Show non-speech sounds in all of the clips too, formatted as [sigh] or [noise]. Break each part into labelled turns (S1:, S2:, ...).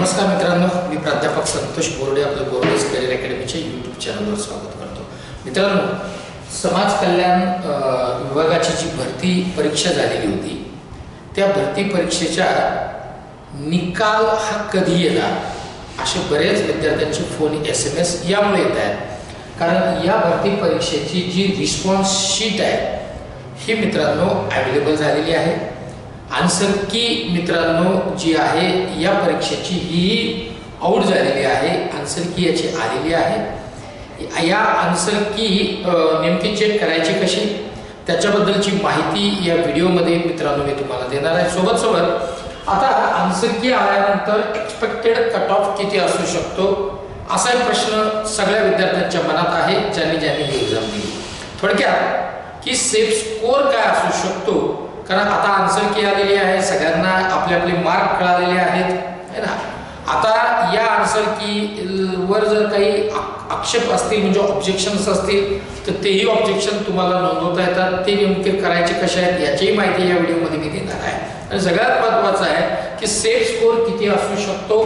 S1: नमस्कार मित्रांनो मी प्राध्यापक संतोष बोर्डे आपलं बोर्डेज करिअर अकॅडमीच्या यूट्यूब चॅनलवर स्वागत करतो. मित्रांनो समाज कल्याण विभागाची जी भरती परीक्षा झालेली होती त्या भरती परीक्षेच्या निकाल हा कधी येणार असे बरेच विद्यार्थ्यांचे फोन एस एम एस यामुळे येत आहेत. कारण या भरती परीक्षेची जी रिस्पॉन्स शीट आहे ही मित्रांनो अवेलेबल झालेली आहे. आन्सर की मित्रांनो जी आहे या परीक्षेची ही आऊट झालेली आहे. आन्सर की याची आलेली आहे. या आन्सर की नेमकी चेक करायची कशी? त्याच्याबद्दलची माहिती या व्हिडिओमध्ये मित्रांनो मी तुम्हाला देणार आहे. सोबत सोबत आता आन्सर की आल्यानंतर एक्सपेक्टेड कट ऑफ किती असू शकतो? असा एक प्रश्न सगळ्या विद्यार्थ्यांच्या मनात आहे ज्यांनी ज्यांनी ही एक्झाम दिली. थोडक्यात की सेफ स्कोअर काय असू शकतो? कारण आता आन्सर की आलेली आहे सगळ्यांना आपले आपले मार्क कळालेले आहेत है ना? आता या आन्सर की वर जर काही आक्षेप असतील म्हणजे ऑब्जेक्शन्स असतील तर तेही ऑब्जेक्शन तुम्हाला नोंदवता येतात. ते नेमके करायचे कसे आहेत याचीही माहिती या व्हिडिओमध्ये मी देणार आहे. आणि सगळ्यात महत्त्वाचं आहे की सेफ स्कोर किती असू शकतो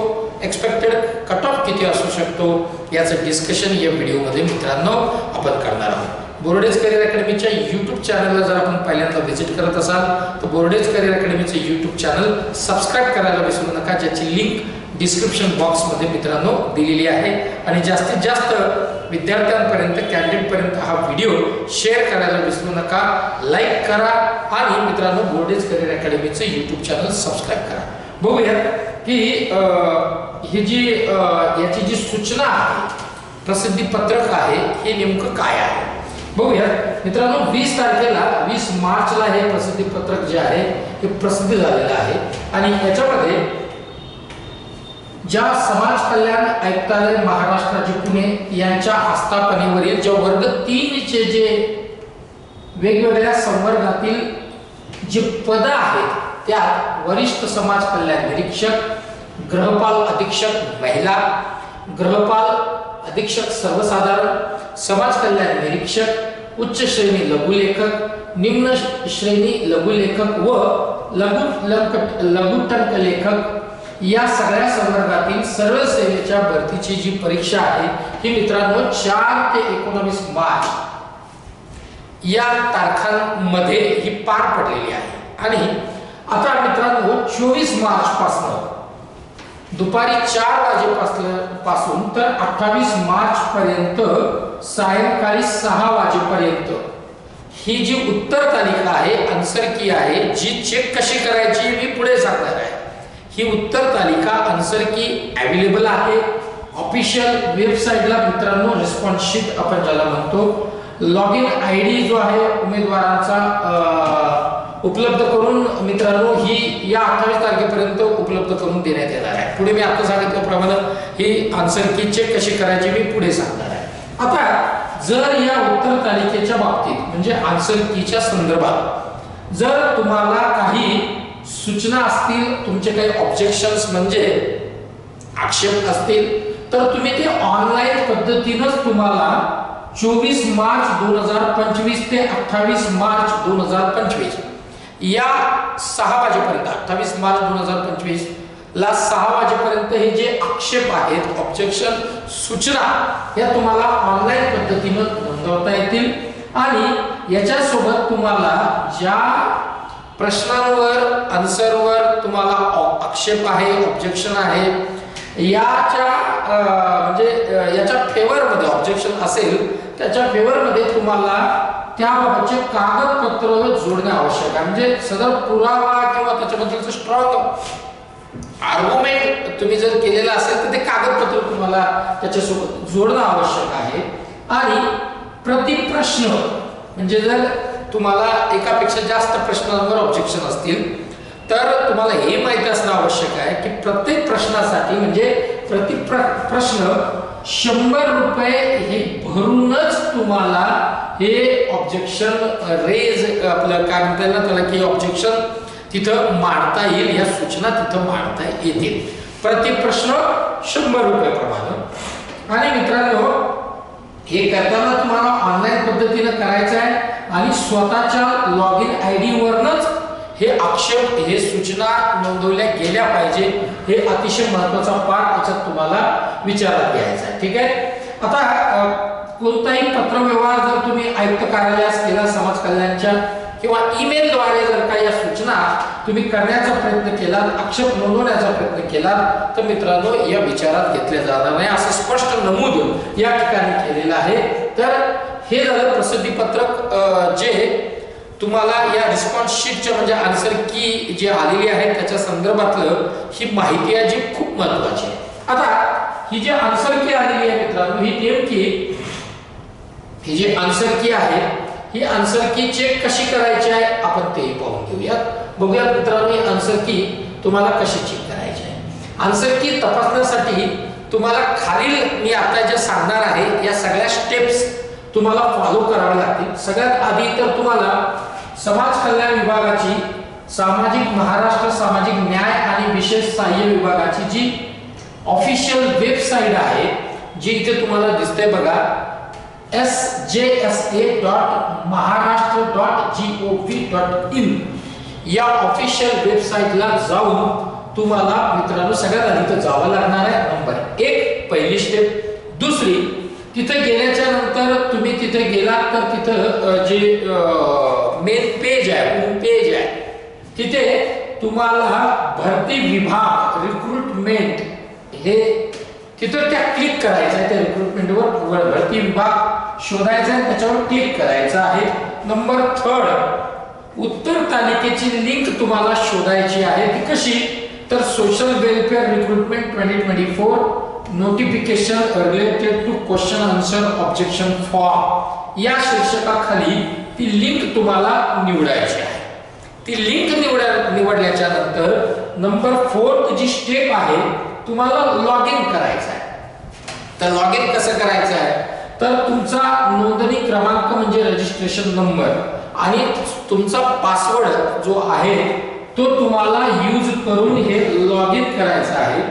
S1: एक्सपेक्टेड कट ऑफ किती असू शकतो याचं डिस्कशन या व्हिडिओमध्ये मित्रांनो आपण करणार आहोत. बोर्डेज करिअर अकॅडमीच्या यूट्यूब चॅनलला जर आपण पहिल्यांदा व्हिजिट करत असाल तर बोर्डेज करिअर अकॅडमीचं यूट्यूब चॅनल सबस्क्राईब करायला विसरू नका ज्याची लिंक डिस्क्रिप्शन बॉक्समध्ये मित्रांनो दिलेली आहे. आणि जास्तीत जास्त विद्यार्थ्यांपर्यंत कॅन्डिडेटपर्यंत हा व्हिडिओ शेअर करायला विसरू नका. लाईक करा आणि मित्रांनो बोर्डेज करिअर अकॅडमीचं यूट्यूब चॅनल सबस्क्राईब करा. बघूया की हे ही जी याची जी सूचना आहे प्रसिद्धी पत्रक आहे हे नेमकं काय आहे? बघूया मित्रांनो वीस तारखेला वीस मार्चला हे प्रसिद्धी पत्रक जे आहे हे प्रसिद्ध झालेलं आहे. आणि याच्यामध्ये ज्या समाज कल्याण आयुक्तालय महाराष्ट्राचे पुणे यांच्या आस्थापनेवरील ज्या वर्ग तीनचे जे वेगवेगळ्या संवर्गातील जी पदं आहेत त्यात वरिष्ठ समाज कल्याण निरीक्षक गृहपाल अधीक्षक महिला गृहपाल अधीक्षक सर्वसाधारण समाज कल्याण निरीक्षक उच्च श्रेणी लघुलेखक निम्न श्रेणी लघुलेखक व लघु लघुटंक लेखक या सगळ्या संवर्गातील सर्व सेवेच्या भरतीची जी परीक्षा आहे ही मित्रांनो चार ते एकोणवीस मार्च या तारखांमध्ये ही पार पडलेली आहे. आणि आता मित्रांनो चोवीस मार्च पासून दुपारी चार वाजेपासून तर अठ्ठावीस मार्च पर्यंत सायंकाळी सहा वाजेपर्यंत. ही जी उत्तर तालिका आहे आन्सर की आहे जी चेक कशी करायची मी पुढे सांगणार आहे. ही उत्तर तालिका आन्सर की अवेलेबल आहे. ऑफिशियल वेबसाईटला मित्रांनो रिस्पॉन्स शीट आपण ज्याला म्हणतो लॉग इन आय डी जो आहे उमेदवारांचा उपलब्ध करून मित्रांनो ही या अठ्ठावीस तारखेपर्यंत उपलब्ध करून देण्यात येणार आहे. पुढे मी आता सांगितल्याप्रमाणे ही आन्सर की चेक कशी करायची मी पुढे सांगणार आहे. आता जर या उत्तर तालिकेच्या बाबतीत म्हणजे आन्सर कीच्या संदर्भात जर तुम्हाला काही सूचना असतील तुमचे काही ऑब्जेक्शन्स म्हणजे आक्षेप असतील तर तुम्ही ते ऑनलाईन पद्धतीनंच तुम्हाला चोवीस मार्च दोन हजार पंचवीस ते अठ्ठावीस मार्च दोन हजार पंचवीस या सहा वाजेपर्यंत अठ्ठावीस मार्च दोन हजार पंचवीस ला सहा वाजेपर्यंत हे जे आक्षेप आहेत ऑब्जेक्शन सूचना या तुम्हाला ऑनलाईन पद्धतीनं नोंदवता येतील. आणि याच्यासोबत तुम्हाला ज्या प्रश्नांवर आन्सरवर तुम्हाला ऑ- आक्षेप आहे ऑब्जेक्शन आहे याच्या म्हणजे याच्या फेवरमध्ये ऑब्जेक्शन असेल त्याच्या फेवरमध्ये तुम्हाला त्याबाबतचे कागदपत्र जोडणे आवश्यक आहे. म्हणजे सदर पुरावा किंवा त्याच्याबद्दलचं स्ट्रॉंग आर्ग्युमेंट तुम्ही जर केलेलं असेल तर ते कागदपत्र तुम्हाला त्याच्यासोबत जोडणं आवश्यक आहे. आणि प्रतिप्रश्न म्हणजे जर तुम्हाला एकापेक्षा जास्त प्रश्नांवर ऑब्जेक्शन असतील तर तुम्हाला हे माहिती असणं आवश्यक आहे की प्रत्येक प्रश्नासाठी म्हणजे प्रतिप्र प्रश्न शंभर रुपये हे भरूनच तुम्हाला हे ऑब्जेक्शन रेज आपलं काय म्हणता येईल ना त्याला की ऑब्जेक्शन तिथं मांडता येईल या सूचना तिथं मांडता येतील. प्रतिप्रश्न शंभर रुपयाप्रमाणे आणि मित्रांनो हे करताना तुम्हाला ऑनलाईन पद्धतीनं करायचं आहे आणि स्वतःच्या लॉग इन आय डीवरनच हे आक्षेप हे सूचना नोंदवल्या गेल्या पाहिजे हे अतिशय महत्त्वाचा पाठ याच्यात तुम्हाला विचारात घ्यायचा आहे. ठीक आहे? आता कोणताही पत्रव्यवहार जर तुम्ही आयुक्त कार्यालयास केला समाज कल्याणच्या किंवा ईमेलद्वारे जर का या सूचना तुम्ही करण्याचा प्रयत्न केला आक्षेप नोंदवण्याचा प्रयत्न केला तर मित्रांनो या विचारात घेतले जाणार नाही असं स्पष्ट नमूद या ठिकाणी केलेलं आहे. तर हे झालं प्रसिद्धीपत्रक जे तुम्हाला या रिस्पॉन्स शीटच्या म्हणजे आन्सर की जे आलेली आहे त्याच्या संदर्भातलं ही माहिती आहे जी खूप महत्वाची आहे. आता ही जी आन्सर की आलेली आहे मित्रांनो ही नेमकी ही जी आन्सर की आहे ही आन्सर की चेक कशी करायची आहे आपण ते पाहून घेऊयात. बघूयात मित्रांनो ही आन्सर की तुम्हाला कशी चेक करायची आहे. आन्सर की तपासण्यासाठी तुम्हाला खालील मी आता जे सांगणार आहे या सगळ्या स्टेप्स तुम्हाला फॉलो करावे लागतील. सगळ्यात आधी तर तुम्हाला समाज कल्याण विभागाची सामाजिक महाराष्ट्र सामाजिक न्याय आणि विशेष सहाय्य विभागाची जी ऑफिशियल वेबसाईट आहे जी इथे तुम्हाला दिसते बघा S J S A dot Maharashtra dot G O V dot in या ऑफिशियल वेबसाईटला जाऊन तुम्हाला मित्रांनो सगळ्यात आधी तर जावं लागणार आहे. नंबर एक पहिली स्टेप दुसरी तिथे गेल्याच्यानंतर तुम्ही तिथे गेलात तर तिथं जे मेन पेज आहे होम पेज आहे तिथे तुम्हाला भरती विभाग रिक्रुटमेंट हे तिथं त्या क्लिक करायचं आहे. त्या रिक्रुटमेंटवर भरती विभाग शोधायचा आहे त्याच्यावर क्लिक करायचं आहे. नंबर थर्ड उत्तर तालिकेची लिंक तुम्हाला शोधायची आहे. ती कशी? तर social welfare recruitment twenty twenty four notification related to question answer objection form या शीर्षकाखाली ती लिंक तुम्हाला निवडायची आहे. ती लिंक निवडा निवडल्याच्या नंतर नंबर फोर्थ जी स्टेप आहे तुम्हाला लॉग इन करायचं आहे. तर लॉग इन कसं करायचं आहे? तर तुमचा नोंदणी क्रमांक म्हणजे रजिस्ट्रेशन नंबर आणि तुमचा पासवर्ड जो आहे तो तुम्हाला यूज करून हे लॉग इन करायचं आहे.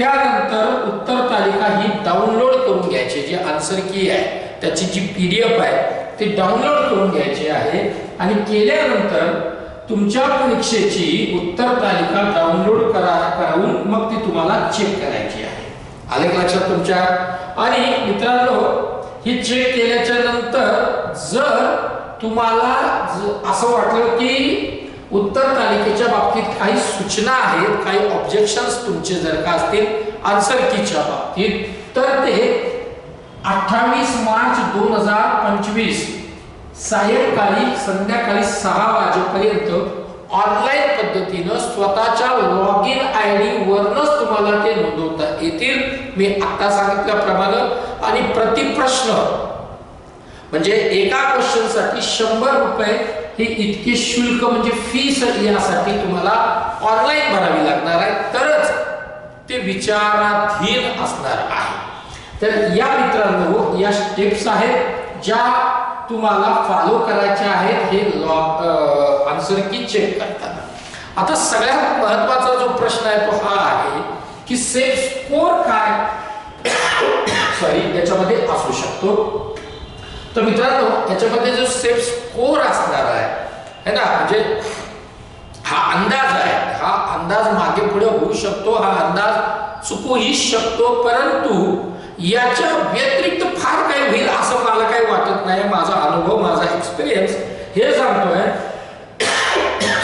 S1: त्यानंतर उत्तर तालिका ही डाउनलोड करून घ्यायची जी आन्सर की आहे. त्याची जी पी डी एफ आहे ती डाउनलोड करून घ्यायची आहे. आणि केल्यानंतर तुमच्या परीक्षेची उत्तर तालिका डाउनलोड करा करून मग ती तुम्हाला चेक करायची आहे. आले लक्षात तुमच्या? आणि मित्रांनो ही चेक केल्याच्यानंतर जर तुम्हाला असं वाटलं की उत्तर तालिकेच्या बाबतीत काही सूचना आहेत काही ऑब्जेक्शन्स तुमचे जर का असतील आन्सर कीच्या बाबतीत. तर ते अठ्ठावीस मार्च दोन हजार पंचवीस सायंकाळी संध्याकाळी सहा वाजेपर्यंत ऑनलाईन पद्धतीनं स्वतःच्या लॉग इन आय डी वरनच तुम्हाला ते नोंदवता येतील. मी आता सांगितल्याप्रमाणे. आणि प्रतिप्रश्न म्हणजे एका क्वेश्चनसाठी शंभर रुपये ही इतके शुल्क म्हणजे फीस यासाठी तुम्हाला ऑनलाईन भरावी लागणार आहे. तरच ते विचाराधीन असणार आहे. तर या मित्रांनो या स्टेप्स आहेत ज्या तुम्हाला फॉलो करायच्या आहेत. हे लॉग आन्सर की चेक करताना. आता सगळ्यात महत्त्वाचा जो प्रश्न आहे तो हा आहे की सेफ स्कोर काय? [coughs] सॉरी याच्यामध्ये असू शकतो. तर मित्रांनो याच्यामध्ये जो सेफ स्कोर असणार आहे है ना म्हणजे हा अंदाज आहे. हा अंदाज मागे पुढे होऊ शकतो हा अंदाज चुकूही शकतो परंतु याच्या व्यतिरिक्त फार काही होईल असं मला काही वाटत नाही. माझा अनुभव माझा एक्सपिरियन्स हे सांगतोय.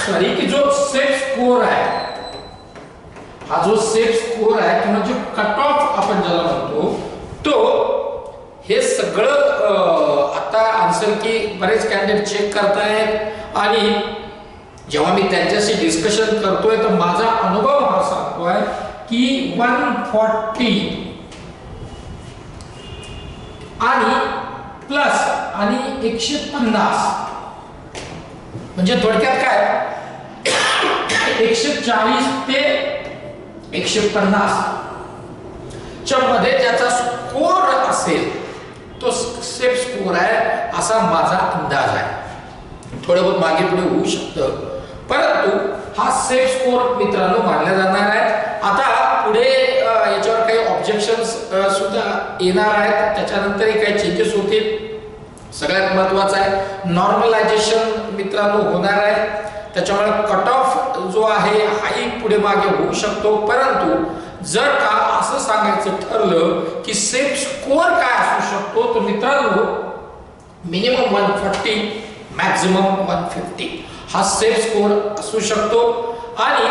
S1: सॉरी की जो सेफ स्कोर आहे हा जो सेफ स्कोर आहे किंवा जो कट ऑफ आपण ज्याला म्हणतो तो हे सगळं आता आन्सर की बरेच कॅन्डिडेट चेक करतायत. आणि जेव्हा मी त्यांच्याशी डिस्कशन करतोय तर माझा अनुभव हा सांगतोय की वन फॉर्टी आणि प्लस आणि एकशे पन्नास. म्हणजे थोडक्यात काय? एकशे चाळीस ते एकशे पन्नास. च्या मध्ये त्याचा स्कोर असेल तो सेफ स्कोर आहे असा माझा अंदाज आहे. थोडं बहुत मागे पुढे होऊ शकतं. परंतु हा सेफ स्कोर मित्रांनो मानला जाणार आहे. आता पुढे याच्यावर काही ऑब्जेक्शन्स सुद्धा येणार आहेत. त्याच्यानंतरही काही चेंजेस होतील. सगळ्यात महत्वाचं आहे नॉर्मलायझेशन मित्रांनो होणार आहे. त्याच्यामुळे कट ऑफ जो आहे हाही पुढे मागे होऊ शकतो. परंतु जर का असं सांगायचं ठरलं की सेफ स्कोअर काय असू शकतो तर मित्रांनो minimum one forty maximum one fifty हा सेफ स्कोअर असू शकतो. आणि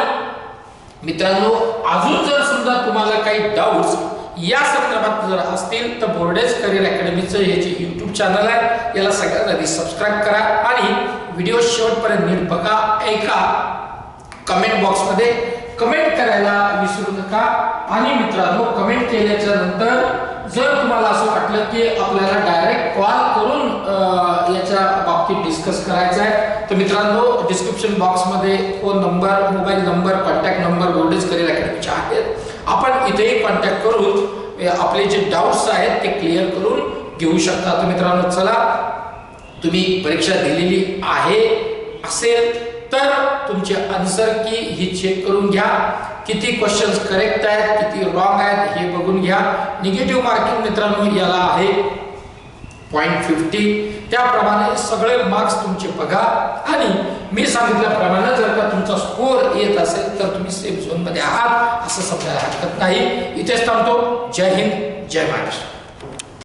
S1: मित्रांनो अजून जर समजा तुम्हाला काही डाऊट्स या संदर्भात जर असतील तर बोर्डेज करिअर अकॅडमीचं हे जे यूट्यूब चॅनल आहे याला सगळ्यात आधी सबस्क्राईब करा. आणि व्हिडिओ शेवटपर्यंत नीट बघा ऐका. कमेंट बॉक्समध्ये कमेंट करायला विसरू नका. आणि मित्रांनो कमेंट केल्याच्यानंतर जर तुम्हाला असं वाटलं की आपल्याला डायरेक्ट कॉल करून याच्या बाबतीत डिस्कस करायचं आहे तर मित्रांनो डिस्क्रिप्शन बॉक्समध्ये phone number mobile number contact number गोल्डेज career अकॅडमीचे आहेत आपण इथेही कॉन्टॅक्ट करून आपले जे डाऊट्स आहेत ते क्लिअर करून घेऊ शकता. तर मित्रांनो चला तुम्ही परीक्षा दिलेली आहे असेल तर तुमचे आन्सर की ही चेक करून घ्या. किती क्वेश्चन्स करेक्ट आहेत किती रॉंग आहेत हे बघून घ्या. निगेटिव्ह मार्किंग मित्रांनो याला आहे पॉईंट फिफ्टी त्याप्रमाणे सगळे मार्क्स तुमचे बघा. आणि मी सांगितल्याप्रमाणे जर का तुमचा स्कोअर येत असेल तर तुम्ही सेफ झोनमध्ये आहात असं समजायला हरकत नाही. इथेच थांबतो. जय हिंद जय महाराष्ट्र.